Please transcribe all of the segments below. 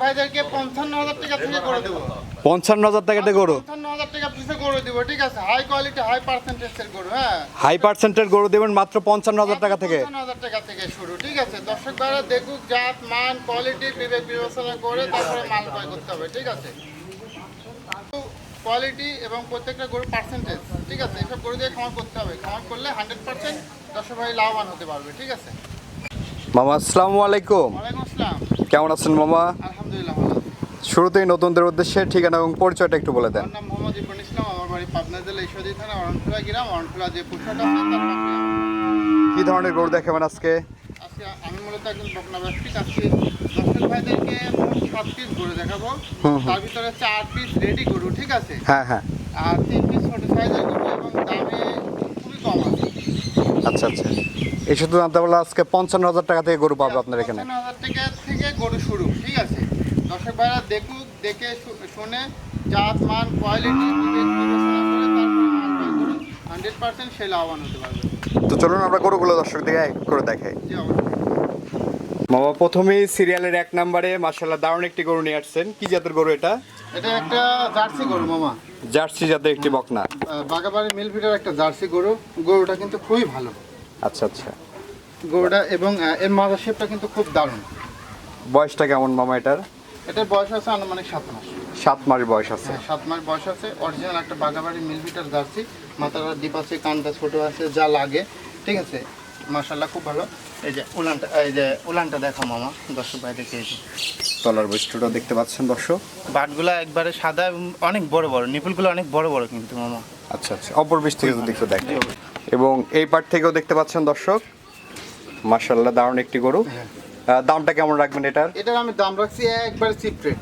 ভাইদেরকে পঞ্চান্ন হাজার টাকা থেকে করে দেবো। পঞ্চান্ন হাজার টাকাতে গরু? পঞ্চান্ন হাজার টাকা পিসে করে দেবো ঠিক আছে? হাই কোয়ালিটি হাই পার্সেন্টেজের গরু হ্যাঁ? হাই পার্সেন্টের গরু দেবেন মাত্র পঞ্চান্ন হাজার টাকা থেকে। পঞ্চান্ন হাজার টাকা থেকে শুরু ঠিক আছে? দর্শক ভাইরা দেখুক জাত মান কোয়ালিটি বিবেক বিবেচনা করে তারপরে মাল ক্রয় করতে হবে ঠিক আছে? কোয়ালিটি এবং প্রত্যেকটা গরু পার্সেন্টেজ ঠিক আছে? এসব গরু দিয়ে খামার করতে হবে। খামার করলে হান্ড্রেড পার্সেন্ট দর্শক ভাই লাভবান হতে পারবে ঠিক আছে? মামা আসসালামু আলাইকুম। ওয়ালাইকুম আসসালাম। কেমন আছেন মামা? আলহামদুলিল্লাহ শুরুতেই নতুনদের উদ্দেশ্যে ঠিকানা এবং পরিচয়টা একটু বলে দেন। আমার নাম মোহাম্মদ ইবন ইসলাম আমার বাড়ি পাবনা জেলা ঈশ্বরদী থানা অরণখোলা গ্রাম অরণখোলা যে। কি ধরনের গরু দেখাবেন আজকে? আজকে আমি মূলত একজন বকনা ব্যবসায়িক আজকে দর্শক ভাইদেরকে সাত পিস গরু দেখাবো। তার ভিতরে চার পিস রেডি গরু ঠিক আছে? হ্যাঁ হ্যাঁ। আর তিন পিস ছোট সাইজের গরু এবং দামে খুবই কম আছে। আচ্ছা আচ্ছা। এই শুধু আজকে পঞ্চান্ন হাজার টাকা থেকে গরু পাবে আপনার এখানে। পঞ্চান্ন হাজার থেকে গরু শুরু ঠিক আছে? দর্শক ভাইরা দেখুক দেখে শুনে জাত মান কোয়ালিটি হান্ড্রেড পার্সেন্ট সে লাভবান হতে পারবে। তো চলুন আমরা গরুগুলো দর্শক দিকে করে দেখাই। মামা প্রথমেই সিরিয়ালের এক নম্বরে মার্শাল্লাহ দারুণ একটি গরু নিয়ে আসছেন। কি জাতের গরু এটা? এটা একটা জার্সি গরু মামা। জার্সি জাতের একটি বকনা। বাগাবাড়ি মিল ফিটার একটা জার্সি গরু। গরুটা কিন্তু খুবই ভালো। আচ্ছা আচ্ছা। গরুটা এবং এর মাথা শেপটা কিন্তু খুব দারুণ। বয়সটা কেমন মামা এটার? এটার বয়স আছে আনুমানিক সাত মাস। সাত মাস বয়স আছে। হ্যাঁ, সাত মাস বয়স আছে। অরিজিনাল একটা বাগাবাড়ি মিল ফিটার জার্সি। মাথাটা ডিপ আছে কানটা ছোট আছে যা লাগে। ঠিক আছে? মাশাল্লাহ খুব ভালো। এই যে উলানটা এই যে উলানটা দেখো মামা দর্শক ভাই দেখে তলার বৈশিষ্ট্যটা দেখতে পাচ্ছেন দর্শক? বাটগুলা একবারে সাদা অনেক বড় বড় নিপুলগুলো অনেক বড় বড় কিন্তু মামা। আচ্ছা আচ্ছা। অপর বীজ থেকে একটু দেখেন এবং এই পার্ট থেকেও দেখতে পাচ্ছেন দর্শক মার্শাল্লাহ দারুণ একটি গরু। হ্যাঁ। দামটা কেমন রাখবেন এটার? এটার আমি দাম রাখছি একবারে চিপ রেট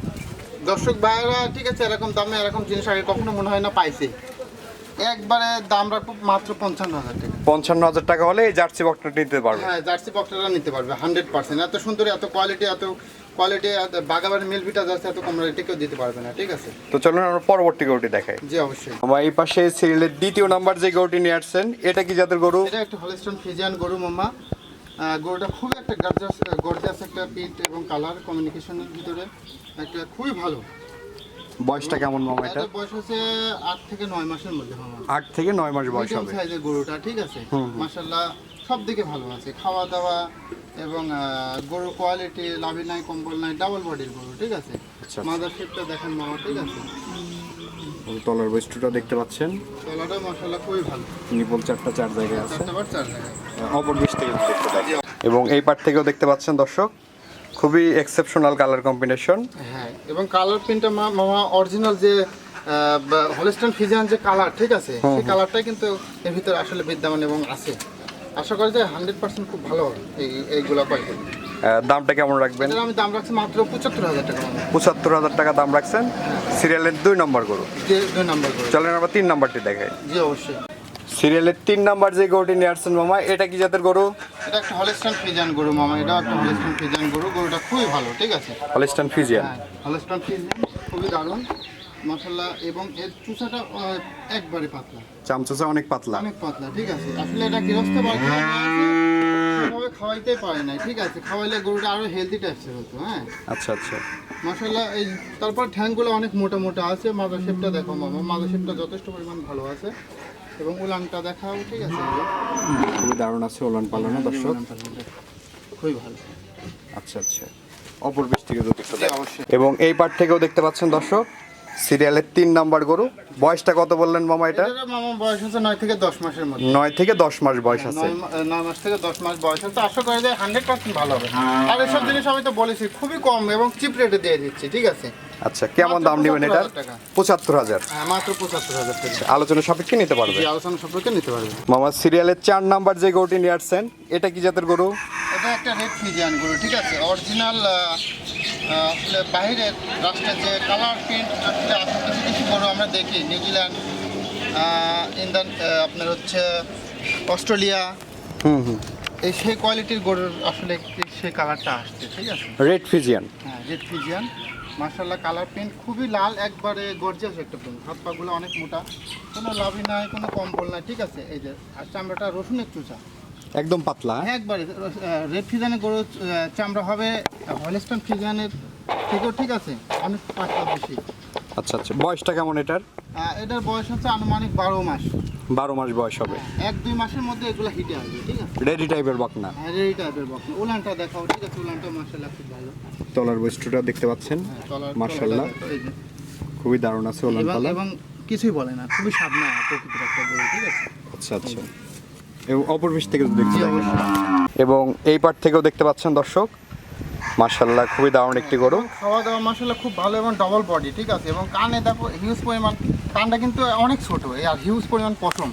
দর্শক ভাইয়েরা ঠিক আছে এরকম দামে এরকম জিনিস আগে কখনো মনে হয় না পাইছে। একবারে দাম রাখব মাত্র পঞ্চান্ন হাজার টাকা। পঞ্চান্ন হাজার টাকা হলে এই জার্সি বক্সটা নিতে পারবে। হ্যাঁ জার্সি বক্সটা নিতে পারবে হান্ড্রেড পার্সেন্ট এত সুন্দর এত কোয়ালিটি এত কোয়ালিটি বাগাবাড়ি মিলভিটা যাচ্ছে এত কম রেটে কেউ দিতে পারবে না ঠিক আছে? তো চলুন আমরা পরবর্তী গরুটি দেখাই। জি অবশ্যই। আমার এই পাশে সিরিয়ালের দ্বিতীয় নাম্বার যে গরুটি নিয়ে আসছেন এটা কি জাতের গরু? এটা একটা হলিস্টন ফিজিয়ান গরু মামা। গরুটা খুব একটা গর্জাস গর্জাস একটা পিট এবং কালার কমিউনিকেশনের ভিতরে একটা খুবই ভালো। বয়সটা কেমন মামা এটা? বয়স হচ্ছে আট থেকে নয় মাসের মধ্যে মামা। আট থেকে নয় মাস বয়স হবে। সাইজের গরুটা ঠিক আছে? মাশাল্লাহ সব দিকে ভালো আছে। খাওয়া দাওয়া এবং গরুর কোয়ালিটি লাভি নাই কম্বল নাই ডাবল বডির গরু ঠিক আছে? আচ্ছা। মাদার শেপটা দেখেন মামা ঠিক আছে? তলার বৈশিষ্ট্যটা দেখতে পাচ্ছেন। তলাটা মশলা খুবই ভালো। নিপল চারটা চার জায়গায় আছে। জায়গায়। অপর থেকে একটু এবং এই পার্ট থেকেও দেখতে পাচ্ছেন দর্শক খুবই এক্সেপশনাল কালার কম্বিনেশন হ্যাঁ এবং কালার প্রিন্টটা মামা অরিজিনাল যে হলিস্টন ফিজিয়ান যে কালার ঠিক আছে? সেই কালারটাই কিন্তু এর ভিতরে আসলে বিদ্যমান এবং আছে। আশা করি যে হান্ড্রেড পার্সেন্ট খুব ভালো হবে এই এইগুলো পাইবে দামটা কেমন রাখবেন? আমি দাম রাখছি মাত্র পঁচাত্তর হাজার টাকা। পঁচাত্তর হাজার টাকা দাম রাখছেন? সিরিয়ালের দুই নম্বর গরু। দুই নাম্বার করে চলেন আমরা তিন নাম্বারটি দেখাই। জি অবশ্যই। সিরিয়ালের তিন নাম্বার যে গরুটি নিয়ে আসছেন মামা এটা কি জাতের গরু? এটা একটা হলিস্টন ফিজিয়ান গরু মামা এটা একটা হলিস্টন ফিজিয়ান গরু। গরুটা খুবই ভালো ঠিক আছে? হলিস্টান ফিজিয়ান হ্যাঁ হলিস্টন ফিজিয়ান খুবই দারুণ। মশলা এবং এর চুষাটা একবারে পাতলা। অনেক পাতলা। অনেক পাতলা ঠিক আছে। আসলে এটা গৃহস্থ বাড়ি সেভাবে খাওয়াইতে পারে নাই ঠিক আছে। খাওয়াইলে গরুটা আরও হেলদি টাইপসের হতো হ্যাঁ। আচ্ছা আচ্ছা। মশলা এই তারপর ঠ্যাংগুলো অনেক মোটা মোটা আছে মাদা শেপটা দেখো মামা মাদা শেপটা যথেষ্ট পরিমাণ ভালো আছে। এবং উলানটা দেখাও ঠিক আছে। খুবই দারুণ আছে ওলান পালানো দর্শক। খুবই ভালো। আচ্ছা আচ্ছা। অপর বীজ থেকে এবং এই পার্ট থেকেও দেখতে পাচ্ছেন দর্শক সিরিয়ালের তিন নাম্বার গরু। বয়সটা কত বললেন মামা এটা? মামা বয়স হচ্ছে নয় থেকে দশ মাসের মধ্যে। নয় থেকে দশ মাস বয়স আছে। নয় মাস থেকে দশ মাস বয়স আছে। আশা করি যে হান্ড্রেড পার্সেন্ট ভালো হবে। আর এসব জিনিস আমি তো বলেছি খুবই কম এবং চিপ রেটে দিয়ে দিচ্ছি ঠিক আছে? আচ্ছা কেমন দাম নেবেন এটা? পঁচাত্তর হাজার হ্যাঁ, মাত্র পঁচাত্তর হাজার আলোচনা সাপেক্ষে নিতে পারবে আলোচনা সম্পর্কে নিতে পারবে মামা সিরিয়ালের চার নাম্বার যে গরুটি নিয়ে আসছেন এটা কি জাতের গরু? এটা একটা রেড ফিজিয়ান গরু ঠিক আছে? অরিজিনাল আসলে বাইরের রাষ্ট্রের যে কালার প্রিন্ট আসলে আশেপাশে কিছু গরু আমরা দেখি? নিউজিল্যান্ড ইন্ডিয়ান আপনার হচ্ছে অস্ট্রেলিয়া হুম হুম। এই সেই কোয়ালিটির গরুর আসলে সেই কালারটা আসছে? ঠিক আছে? রেড ফিজিয়ান হ্যাঁ রেড ফিজিয়ান মার্শাল্লাহ কালার প্রিন্ট খুবই লাল একবারে গর্জিয়াস একটা প্রিন্ট হাত পাগুলো অনেক মোটা। কোনো লাভই নাই কোনো কম্বল নাই ঠিক আছে? এই যে আর চামড়াটা রসুনের চুচা। একদম পাতলা হ্যাঁ? হ্যাঁ একবারে রেড ফিজানের গরুর চামড়া হবে হলিস্টন ফিজানের থেকেও ঠিক আছে অনেক পাতলা বেশি। আচ্ছা আচ্ছা বয়সটা কেমন এটার? এটার বয়স হচ্ছে আনুমানিক বারো মাস। বারো মাস বয়স হবে। এক দুই মাসের মধ্যে এগুলো হিটে আসবে ঠিক আছে? রেডি টাইপের বকনা? হ্যাঁ রেডি টাইপের বক্স উলানটা দেখাও ঠিক আছে? উলানটা মার্শাল্লাহ খুব ভালো। তলার বৈশিষ্ট্যটা দেখতে পাচ্ছেন? হ্যাঁ, মার্শাল্লাহ যে। খুবই দারুণ আছে ওলান এবং কিছুই বলে না খুবই সাবনা প্রকৃতির একটা গরু ঠিক আছে? আচ্ছা আচ্ছা। এবং অপর পিস থেকে দেখতে এবং এই পার্ট থেকেও দেখতে পাচ্ছেন দর্শক মার্শাল্লাহ খুবই দারুণ একটি গরু। খাওয়া দাওয়া মাসাল্লাহ খুব ভালো এবং ডবল বডি ঠিক আছে? এবং কানে দেখো হিউজ পরিমাণ কানটা কিন্তু অনেক ছোট আর হিউজ পরিমাণ পশম।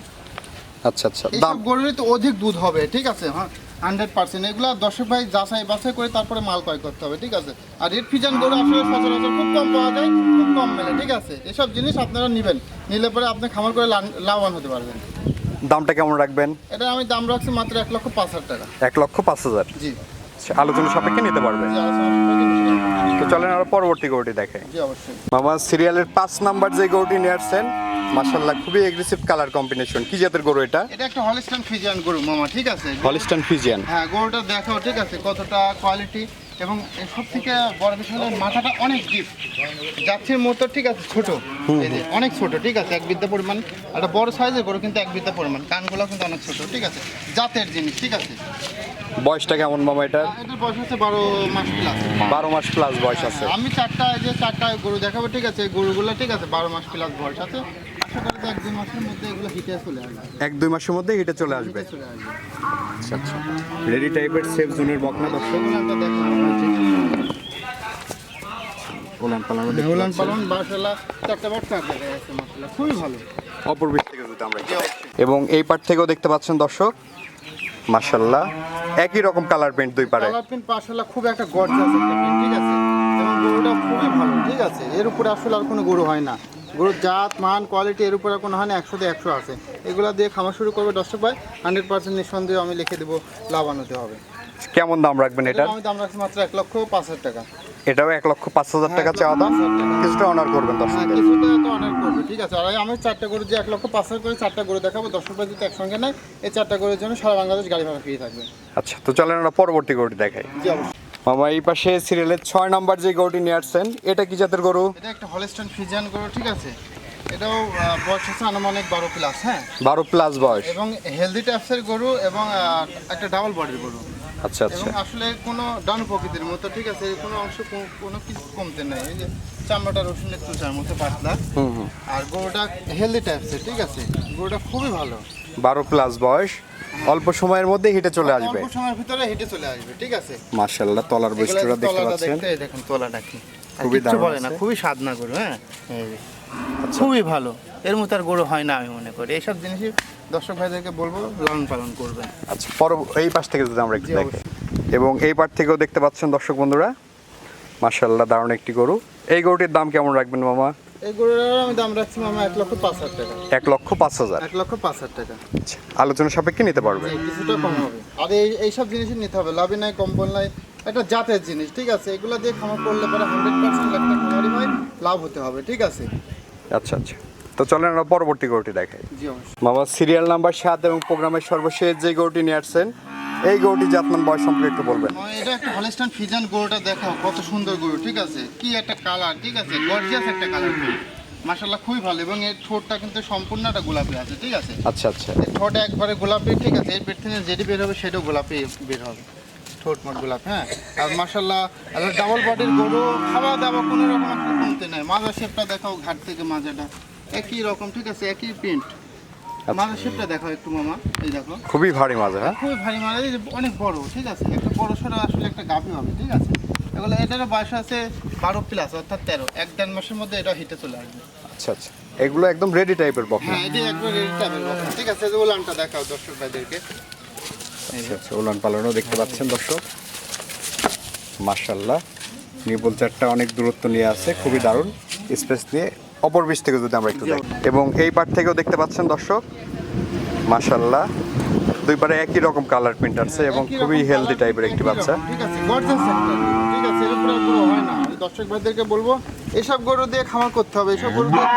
আচ্ছা আচ্ছা দাম। গরুরই তো অধিক দুধ হবে ঠিক আছে? হ্যাঁ হান্ড্রেড পার্সেন্ট এগুলো দর্শক ভাই যাচাই বাছাই করে তারপরে মাল ক্রয় করতে হবে ঠিক আছে? আর রেড ফিজান গরু আসলে সচরাচর খুব কম পাওয়া যায় খুব কম মেলে ঠিক আছে? এসব জিনিস আপনারা নেবেন নিলে পরে আপনি খামার করে লাভবান হতে পারবেন। দামটা কেমন রাখবেন? এটা আমি দাম রাখছি মাত্র এক লক্ষ পাঁচ হাজার টাকা। এক লক্ষ পাঁচ হাজার? জি। আচ্ছা, আলোচনা সাপেক্ষে নিতে পারবে। তো চলেন আর পরবর্তী গরুটি দেখে। জি অবশ্যই। মামা সিরিয়ালের পাঁচ নাম্বার যে গরুটি নিয়ে আসছেন মার্শাল্লাহ খুবই এগ্রেসিভ কালার কম্বিনেশন কি জাতের গরু এটা? এটা একটা হলিস্টান ফিজিয়ান গরু মামা ঠিক আছে? হলিস্টান ফিজিয়ান হ্যাঁ গরুটা দেখাও ঠিক আছে? কতটা কোয়ালিটি এবং সব থেকে বড় বিষয় হলো মাথাটা অনেক ডিপ যাচ্ছের মতো ঠিক আছে ছোট। এই যে অনেক ছোট ঠিক আছে এক বিদ্যা পরিমাণ। একটা বড় সাইজের গরু কিন্তু এক বিদ্যা পরিমাণ। কানগুলো কিন্তু অনেক ছোট ঠিক আছে জাতের জিনিস ঠিক আছে। বয়সটা কেমন মামা এটা? এটার বয়স হচ্ছে বারো মাস প্লাস বারো মাস প্লাস বয়স আছে। আমি চারটা এই যে চারটা গরু দেখাবো ঠিক আছে গরুগুলো ঠিক আছে বারো মাস প্লাস বয়স আছে। এক দুই মাসের মধ্যে হিটে চলে আসবে। আচ্ছা আচ্ছা। রেডি টাইপের সেফ জোনের বকনা দর্শক ওলান পালানো চারটা খুবই ভালো। অপর থেকে যদি আমরা এবং এই পার্ট থেকেও দেখতে পাচ্ছেন দর্শক মার্শাল্লাহ একই রকম কালার পেন্ট দুই পারে কালার প্রিন্ট খুব একটা গর্জাস একটা প্রিন্ট ঠিক আছে? এবং গরুটা খুবই ভালো ঠিক আছে? এর উপরে আসলে আর কোনো গরু হয় না। গরুর জাত মান কোয়ালিটি এর উপরে কোনো হয় না একশোতে একশো আছে। এগুলো দিয়ে খামার শুরু করবে দর্শক ভাই। হান্ড্রেড পার্সেন্ট নিঃসন্দেহে আমি লিখে দেবো লাভান হতে হবে। কেমন দাম রাখবেন এটা আমি দাম রাখছি মাত্র এক লক্ষ পাঁচ হাজার টাকা। এটাও এক লক্ষ পাঁচ হাজার টাকা চাওয়া দাম। হাজার। কিছুটা অনার করবেন কিছুটা তো অনার করবে ঠিক আছে। আর আমি চারটা গরু যে এক লক্ষ পাঁচ হাজার করে চারটা গরু দেখাবো। দর্শক ভাই যদি একসঙ্গে নেয় এই চারটা গরুর জন্য সারা বাংলাদেশ গাড়ি ভাড়া ফ্রি থাকবে। আচ্ছা তো চলেন আমরা পরবর্তী গরুটি দেখাই। জি অবশ্যই। মামা এই পাশে সিরিয়ালের ছয় নাম্বার যে গরুটি নিয়ে আসছেন এটা কি জাতের গরু? এটা একটা হলিস্টন ফিজিয়ান গরু ঠিক আছে? এটাও বয়স হচ্ছে আনুমানিক বারো প্লাস হ্যাঁ? বারো প্লাস বয়স। এবং হেলদি টাইপসের গরু এবং একটা ডাবল বডির গরু। আচ্ছা আচ্ছা। আসলে কোনো ডান প্রকৃতির মতো ঠিক আছে? কোনো অংশ কোনো কিছু কমতে নেই। এই যে চামড়াটা রসুনের তুষার মতো পাতলা। আর গরুটা হেলদি টাইপসের ঠিক আছে? গরুটা খুবই ভালো। বারো প্লাস বয়স। অল্প সময়ের মধ্যে হিটে চলে আসবে। অল্প সময়ের ভিতরে হেঁটে চলে আসবে ঠিক আছে? মার্শাল্লাহ তলার বৈশিষ্ট্যটা দেখতে পাচ্ছেন। দেখুন তলাটা কি। খুবই দারুণ বলে না খুবই স্বাদ না গরু হ্যাঁ? এই খুবই ভালো। এর মতো আর গরু হয় না আমি মনে করি। এইসব জিনিসই দর্শক ভাইদেরকে বলব লালন পালন করবেন। আচ্ছা পর এই পাশ থেকে যদি আমরা একটু দেখি। এবং এই পাশ থেকেও দেখতে পাচ্ছেন দর্শক বন্ধুরা মার্শাল্লাহ দারুণ একটি গরু। এই গরুটির দাম কেমন রাখবেন মামা? এই আমি দাম রাখছি মামা এক লক্ষ পাঁচ হাজার টাকা। এক লক্ষ পাঁচ হাজার? এক লক্ষ পাঁচ হাজার টাকা। আচ্ছা, আলোচনা সাপেক্ষে নিতে পারবে। কিছুটা কম হবে। আর এই এইসব জিনিসই নিতে হবে লাভই নাই কম্বল নাই একটা জাতের জিনিস ঠিক আছে? এগুলো দিয়ে খামার করলে পরে হান্ড্রেড পার্সেন্ট একটা খামারই হয় লাভ হতে হবে ঠিক আছে? আচ্ছা আচ্ছা। তো চলেন আমরা পরবর্তী গরুটি দেখাই। মামা সিরিয়াল নাম্বার সাত এবং প্রোগ্রামের সর্বশেষ যে গরুটি নিয়ে আসছেন এই গরুটি জাতমান বয়স সম্পর্কে একটু বলবেন। এটা একটা হলিস্টান ফিজান গরুটা দেখাও কত সুন্দর গরু ঠিক আছে? কি একটা কালার ঠিক আছে? গর্জিয়াস একটা কালার মাশাল্লাহ খুবই ভালো এবং এর ঠোঁটটা কিন্তু সম্পূর্ণ একটা গোলাপি আছে ঠিক আছে? আচ্ছা আচ্ছা। ঠোঁট একবারে গোলাপি ঠিক আছে? এর পেট থেকে যেটি বের হবে সেটাও গোলাপি বের হবে। ঠোঁট মোট গোলাপ হ্যাঁ? আর মাশাল্লাহ ডাবল বডির গরু খাওয়া দাওয়া কোনো রকম কমতে নেই। মাজা শেপটা দেখাও ঘাট থেকে মাজাটা একই রকম ঠিক আছে একই প্রিন্ট মাজা শেপটা দেখাও একটু মামা এই দেখো। খুবই ভারী মাঝে হ্যাঁ? খুবই ভারী এই অনেক বড় ঠিক আছে? একটা বড় সড়ো আসলে একটা গাভি হবে ঠিক আছে? এগুলো এটারও বয়স আছে বারো প্লাস অর্থাৎ তেরো। এক দেড় মাসের মধ্যে এটা হিটে চলে আসবে। আচ্ছা আচ্ছা। এগুলো একদম রেডি টাইপের বকনা। হ্যাঁ এটি একবার রেডি টাইপের বক্স। ঠিক আছে? যে উলানটা দেখাও দর্শক ভাইদেরকে। আচ্ছা আচ্ছা উলান পালানো দেখতে পাচ্ছেন দর্শক? মার্শাল্লাহ নিপুল চারটা অনেক দূরত্ব নিয়ে আছে খুবই দারুণ। স্পেস নিয়ে অপর বিশ থেকে যদি আমরা একটু দেখি। এবং এই পার থেকেও দেখতে পাচ্ছেন দর্শক মাসাল্লাহ দুই পারে একই রকম কালার প্রিন্ট আছে এবং খুবই হেলদি টাইপের একটি বাচ্চা। ঠিক আছে ঠিক হয় না। দর্শক ভাইদেরকে বলব এসব গরু দিয়ে খামার করতে হবে এসব গরু দিয়ে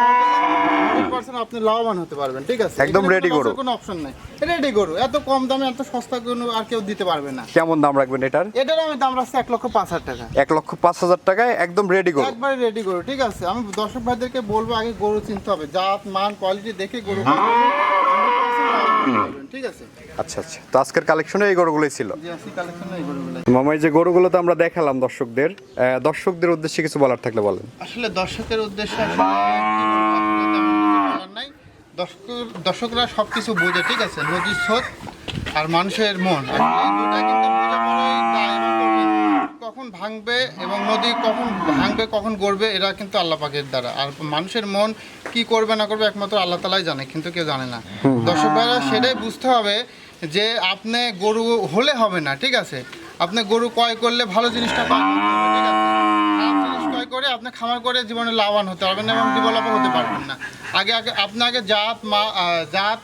খামার করলে হান্ড্রেড পার্সেন্ট আপনি লাভবান হতে পারবেন ঠিক আছে? একদম কোনো গরু। কোনো অপশন নাই। রেডি গরু এত কম দামে এত সস্তা কোনো আর কেউ দিতে পারবে না। কেমন দাম রাখবেন এটার? এটার আমি দাম রাখছি এক লক্ষ পাঁচ হাজার টাকা। এক লক্ষ পাঁচ হাজার টাকায় একদম রেডি করো একবারে রেডি গরু ঠিক আছে? আমি দর্শক ভাইদেরকে বলব আগে গরু চিনতে হবে। জাত মান কোয়ালিটি দেখে গরু। 100% ঠিক আছে? আচ্ছা আচ্ছা। তো আজকের কালেকশনে এই গরুগুলোই ছিল। জি আসি কালেকশন এই গরুগুলো মামা এই যে গরুগুলো তো আমরা দেখালাম দর্শকদের দর্শকদের উদ্দেশ্যে কিছু বলার থাকলে বলেন। আসলে দর্শকের উদ্দেশ্যে আসলে কি বলব, আসলে তেমন কিছু বলার নাই দর্শক দর্শকরা সব কিছু বোঝে, ঠিক আছে? নদীর স্রোত আর মানুষের মন। কখন ভাঙবে এবং নদী কখন ভাঙবে, কখন গড়বে, এরা কিন্তু আল্লাহ পাকের দ্বারা। আর মানুষের মন কি করবে, না করবে, একমাত্র আল্লাহ তালাই জানে, কিন্তু কেউ জানে না। দর্শক ভাইরা, সেটাই বুঝতে হবে যে আপনি গরু হলে হবে না, ঠিক আছে? আপনি গরু ক্রয় করলে ভালো জিনিসটা ক্রয় করতে হবে ঠিক আছে খারাপ জিনিস ক্রয় করে আপনি খামার করে জীবনে লাভবান হতে পারবেন এবং ডেভেলপও হতে পারবেন না। আগে আগে আপনাকে জাত মা জাত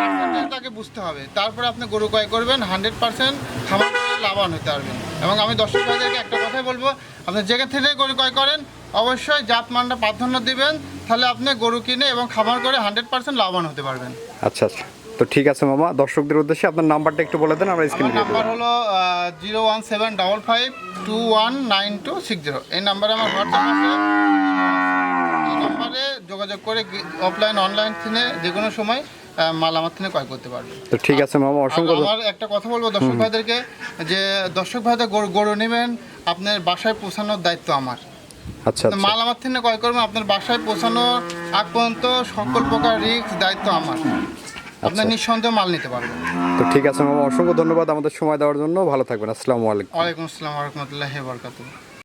পার্সেন্টেজটাকে বুঝতে হবে। তারপরে আপনি গরু ক্রয় করবেন হান্ড্রেড পার্সেন্ট খামার করে লাভবান হতে পারবেন। এবং আমি দর্শক ভাইদেরকে একটা কথাই বলব আপনি যেখান থেকে গরু ক্রয় করেন অবশ্যই জাত মানটা প্রাধান্য দিবেন তাহলে আপনি গরু কিনে এবং খামার করে হান্ড্রেড পার্সেন্ট লাভবান হতে পারবেন। আচ্ছা আচ্ছা। তো ঠিক আছে মামা দর্শকদের উদ্দেশ্যে আপনার নাম্বারটা একটু বলে দেন আমার স্ক্রিনে নাম্বার হলো zero one seven double five two one nine two six zero এই নাম্বারে আমার হোয়াটসঅ্যাপ আছে। এই নাম্বারে যোগাযোগ করে অফলাইন অনলাইন থেকে যে কোনো সময় মাল আমার থেকে ক্রয় করতে পারবে। তো ঠিক আছে মামা অসংখ্য আমার একটা কথা বলব দর্শক ভাইদেরকে যে দর্শক ভাইদের গরু নেবেন আপনার বাসায় পৌঁছানোর দায়িত্ব আমার। আচ্ছা আচ্ছা। মাল আমার থেকে ক্রয় করবেন আপনার বাসায় পৌঁছানোর আগ পর্যন্ত সকল প্রকার রিস্ক দায়িত্ব আমার। আপনার নিঃসন্দেহে মাল নিতে পারবেন। তো ঠিক আছে মামা অসংখ্য ধন্যবাদ আমাদের সময় দেওয়ার জন্য। ভালো থাকবেন আসসালামু আলাইকুম। ওয়ালাইকুম আসসালাম রহমতুল্লাহ বরকাতুহ।